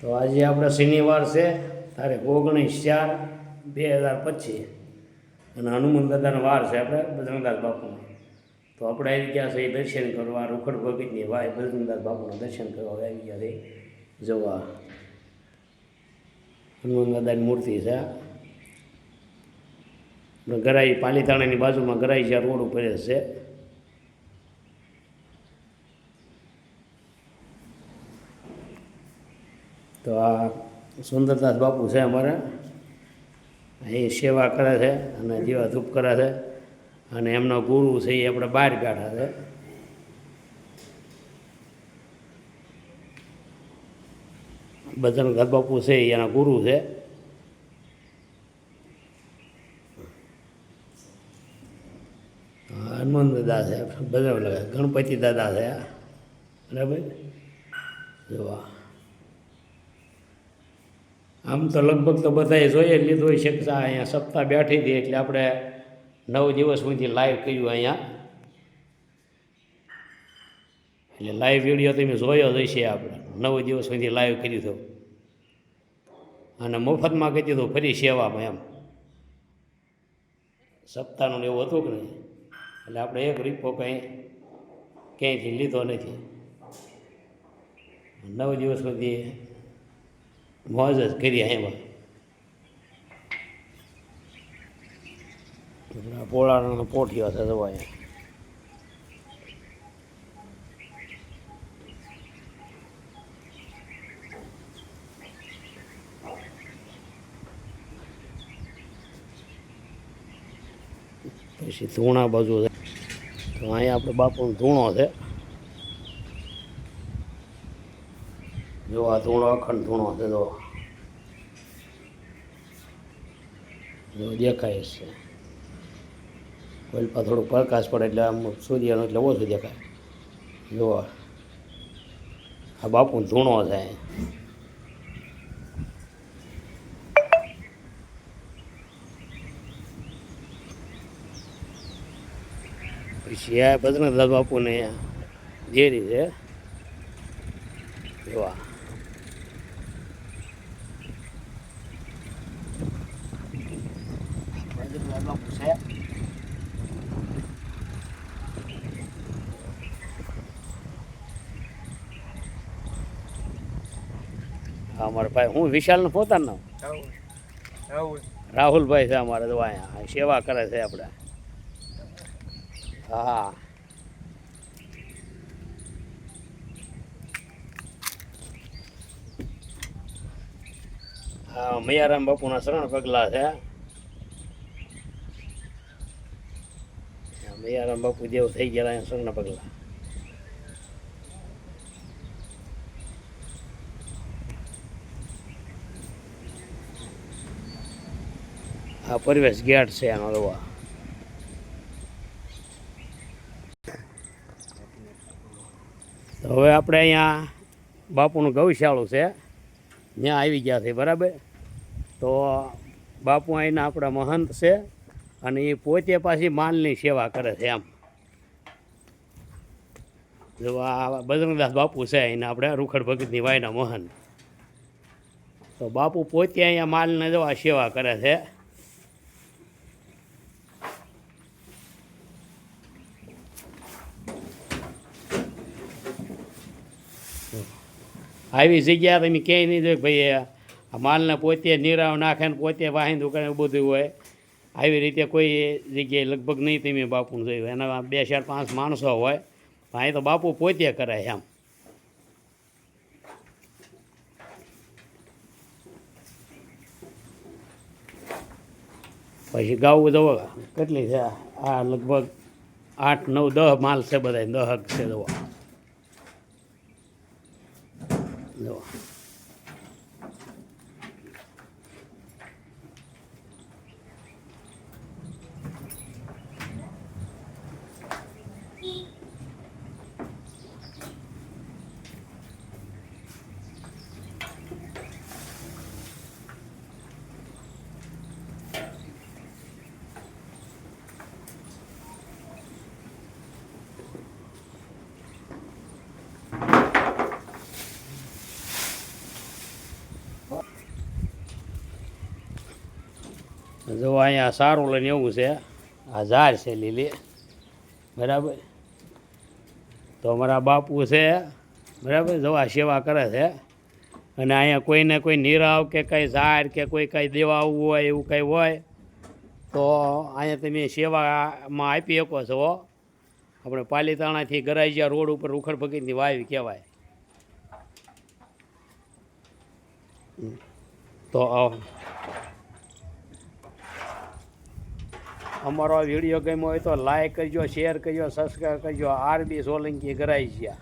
તો આજે આપણે શનિવાર છે, તારીખ ઓગણીસ ચાર બે હજાર પચીસ. અને હનુમાન દાદાનો વાર છે આપણે બજરંગદાસ બાપુનો. તો આપણે આવી ગયા છે એ દર્શન કરવા, રૂખડ ભગતની ભાઈ બજરંગદાસ બાપુના દર્શન કરવા આવી ગયા છે જોવા હનુમાન દાદાની મૂર્તિ છે. ગરાઈ પાલીતાણાની બાજુમાં ગરાઈ જ્યાં રોડ ઉપર છે. તો આ સુંદરદાસ બાપુ છે અમારા. અહીં સેવા કરે છે અને જીવા ધૂપ કરે છે. અને એમનો ગુરુ છે એ આપણે બહાર કાઢા છે. બજરંગદાસ બાપુ છે એના ગુરુ છે. હનુમાન દાદા છે બજરંગ ગણપતિ દાદા છે. બરાબર? જોવા. આમ તો લગભગ તો બધાએ જોઈએ જ લીધું હોય છે અહીંયા સપ્તાહ બેઠી હતી એટલે આપણે નવ દિવસ સુધી લાઈવ કર્યું અહીંયા. એટલે લાઈવ વીડિયો તમે જોયો જ હશે આપણે. નવ દિવસ સુધી લાઈવ કર્યું હતું. અને મફતમાં કહી દીધું, ફરી સેવામાં એમ. સપ્તાહનું એવું હતું કે નહીં? એટલે આપણે એક રીપો કંઈ ક્યાંયથી લીધો નથી. નવ દિવસ સુધી મોજ જ કરી એમાં પોળાનો પોઠિયો છે હોય પછી ધૂણા બાજુ છે. તો અહીંયા આપણે બાપુનો ધૂણો છે. જો આ ધૂણો અખંડ ધૂણો છે, જો. જો દેખાય છે. કોઈ પર થોડું પ્રકાશ પડે એટલે આમ સૂર્યનો એટલે ઓછું દેખાય. જો આ. બાપુ ધૂણો છે. પછી આ બદ્રનાથ બાપુને ડેરી છે. જોવા અમારા ભાઈ હું વિશાલનું પોતાનું નામ? રાહુલભાઈ છે અમારે તો અહીંયા. સેવા કરે છે આપણે. હા. હા, મૈયારામ બાપુના શરણ પગલા છે. મૈયારામ બાપુ દેવ થઈ ગયા અહીંયા શરણ પગલા. આ પરિવેશ ગેટ છે એનો તો હવે આપણે અહીંયા બાપુનું ગૌશાળું છે. ત્યાં આવી ગયા છે, બરાબર? તો બાપુ અહીંના આપણા મહંત છે અને એ પોતે પાછી માલની સેવા કરે છે એમ જો આ બજરંગદાસ બાપુ છે અહીંના આપણે, રૂખડ ભગતની વાયના મહંત. તો બાપુ પોતે અહીંયા માલને જવા સેવા કરે છે. આવી જગ્યા તમે ક્યાંય નહીં જોઈ કે ભાઈ, આ માલને પોતે નિરાવ નાખે ને પોતે વાહિંદું કરે એવું બધું હોય. આવી રીતે કોઈ જગ્યાએ લગભગ નહીં તમે બાપુનું જોયું. એના બે ચાર પાંચ માણસો હોય. પણ અહીં તો બાપુ પોતે કરે એમ. પછી ગાવું દવા કેટલી છે? આ લગભગ આઠ, નવ, દહ માલ છે બધા દહક છે દવા જો જો અહીંયા સારું લઈને એવું છે, આ ઝાડ છે લીલી, બરાબર? તો અમારા બાપુ છે, બરાબર? જો આ સેવા કરે છે. અને અહીંયા કોઈને કોઈ નીરાવ કે કંઈ ઝાડ કે કોઈ કંઈ દેવા આવવું હોય, એવું કંઈ હોય, તો અહીંયા તમે સેવામાં આપી શકો છો. આપણે પાલીતાણાથી ગરાઈજા રોડ ઉપર ઉખડ ભગતની વાવી કહેવાય. તો આ અમારો વીડિયો ગમ્યો હોય તો લાઈક કરજો શેર કરજો સબસ્ક્રાઈબ કરજો. આરબી સોલંકી કરાઈ ગયા